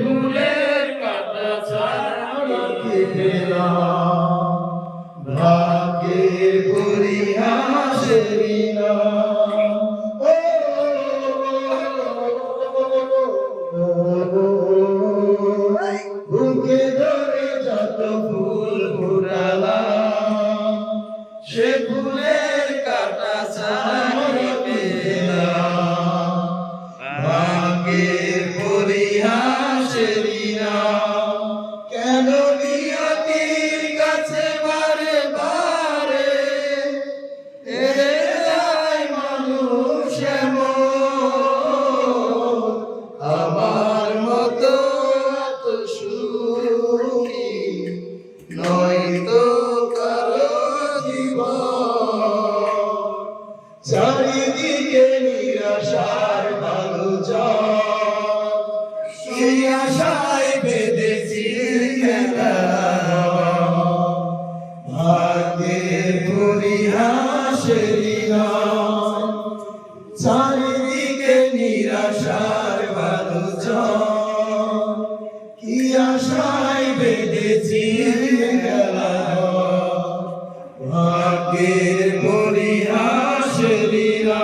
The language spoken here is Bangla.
ফুলের কাটা ছাড়া কি পেলাম? সে ফুলের কাটা ছাড়ি চারিদিকে নিরাশার ভালো সেই আশায় বেঁধেছি খেলা। ভাগ্যের চারিদিকে নিরাশার ভালো কি আশায় বেঁধেছি খেলা। ভাগ্যের সেদিনা